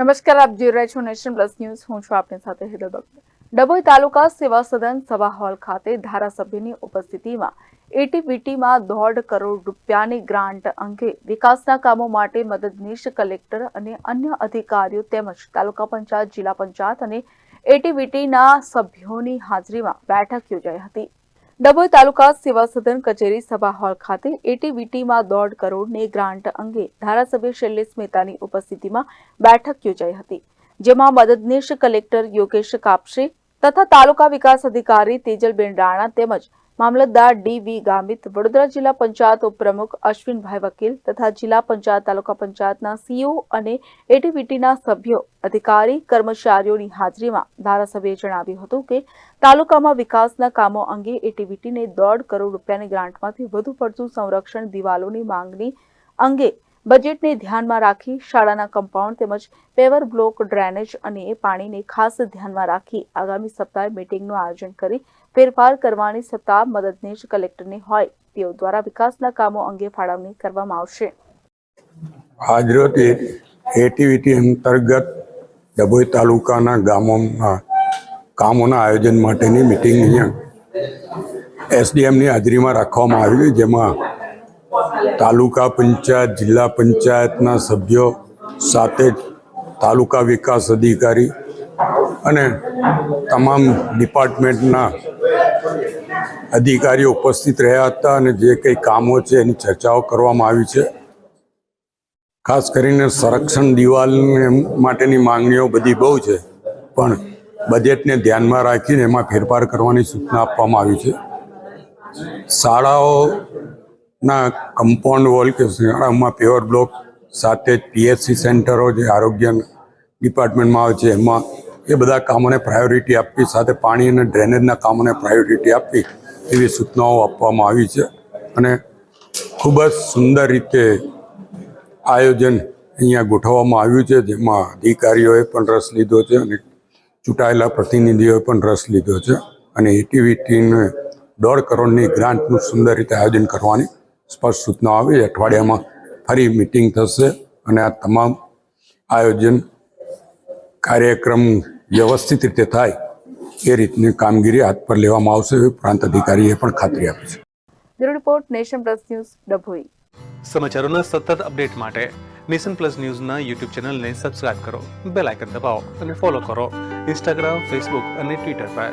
નમસ્કાર, આપ જોઈ રહ્યા છો નેશન પ્લસ ન્યૂઝ. હું છું આપની સાથે ભગત ડભોઈ તાલુકા સેવા સદન સભા હોલ ખાતે ધારાસભ્યની ઉપસ્થિતિમાં એટીપીટીમાં દોઢ કરોડ રૂપિયાની ગ્રાન્ટ અંગે વિકાસના કામો માટે મદદનીશ કલેક્ટર અને અન્ય અધિકારીઓ તેમજ તાલુકા પંચાયત, જિલ્લા પંચાયત અને એટીવીટીના સભ્યોની હાજરીમાં બેઠક યોજાઈ હતી. ડભોઈ તાલુકા સેવા સદન કચેરી સભા હોલ ખાતે એટીવીટીમાં દોઢ કરોડની ગ્રાન્ટ અંગે ધારાસભ્ય શૈલેષ મહેતાની ઉપસ્થિતિમાં બેઠક યોજાઈ હતી, જેમાં મદદનીશ કલેક્ટર યોગેશ કાપશે તથા તાલુકા વિકાસ અધિકારી તેજલબેન રાણા તેમજ મામલતદાર ડી વી ગામિત વડોદરા જિલ્લા પંચાયત ઉપપ્રમુખ અશ્વિનભાઈ વકીલ તથા જિલ્લા પંચાયત તાલુકા પંચાયતના સીઓ અને એટીવીટીના સભ્યો, અધિકારી, કર્મચારીઓની હાજરીમાં ધારાસભ્યએ જણાવ્યું હતું કે તાલુકામાં વિકાસના કામો અંગે એટીવીટીને દોઢ કરોડ રૂપિયાની ગ્રાન્ટમાંથી વધુ પડતું સંરક્ષણ દિવાલોની માંગણી અંગે બજેટને ધ્યાનમાં રાખી શાળાના કમ્પાઉન્ડ તેમજ પેવર બ્લોક ડ્રેનેજ અને પાણીને ખાસ ધ્યાનમાં રાખી આગામી સપ્તાહે મીટિંગનું આયોજન કરી ફેરફાર કરવાની સત્તા મદદનીશ કલેક્ટરની હોય, તેઓ દ્વારા વિકાસના કામો અંગે ફાળવણી કરવામાં આવશે. આજરોજ એટીવીટી અંતર્ગત ડભોઈ તાલુકાના ગામોમાં, કામોના આયોજન માટેની મિટિંગ અહીંયા એસડીએમની હાજરીમાં રાખવામાં આવી જેમાં તાલુકા પંચાયત, જિલ્લા પંચાયતના સભ્યો સાથે તાલુકા વિકાસ અધિકારી અને તમામ ડિપાર્ટમેન્ટના અધિકારીઓ ઉપસ્થિત રહ્યા હતા અને જે કંઈ કામો છે એની ચર્ચાઓ કરવામાં આવી છે. ખાસ કરીને સંરક્ષણ દિવાલ માટેની માંગણીઓ બધી બહુ છે, પણ બજેટને ધ્યાનમાં રાખીને એમાં ફેરફાર કરવાની સૂચના આપવામાં આવી છે. શાળાઓના કમ્પાઉન્ડ વોલ કે શાળાઓમાં પેવર બ્લોક સાથે જ પીએચસી સેન્ટરો જે આરોગ્ય ડિપાર્ટમેન્ટમાં આવે છે, એમાં એ બધા કામોને પ્રાયોરિટી આપવી, સાથે પાણી અને ડ્રેનેજના કામોને પ્રાયોરિટી આપવી એવી સૂચનાઓ આપવામાં આવી છે. અને ખૂબ જ સુંદર રીતે આયોજન અહીંયા ગોઠવવામાં આવ્યું છે, જેમાં અધિકારીઓએ પણ રસ લીધો છે અને ચૂંટાયેલા પ્રતિનિધિઓએ પણ રસ લીધો છે. અને એટીવીટીને દોઢ કરોડની ગ્રાન્ટનું સુંદર રીતે આયોજન કરવાની સ્પષ્ટ સૂચનાઓ આવી અઠવાડિયામાં ફરી મિટિંગ થશે અને આ તમામ આયોજન કાર્યક્રમ વ્યવસ્થિત રીતે થાય એ રીતની કામગીરી હાથ પર લેવામાં આવશે એવી પ્રાંત અધિકારીએ પણ ખાતરી આપી છે. Bureau report Nation Plus News Dabhoi. સમાચારોના સતત અપડેટ માટે નેશન પ્લસ ન્યૂઝના યુટ્યુબ ચેનલને સબસ્ક્રાઇબ કરો બેલ આઇકન દબાવો અને ફોલો કરો ઇન્સ્ટાગ્રામ ફેસબુક અને ટ્વિટર પર.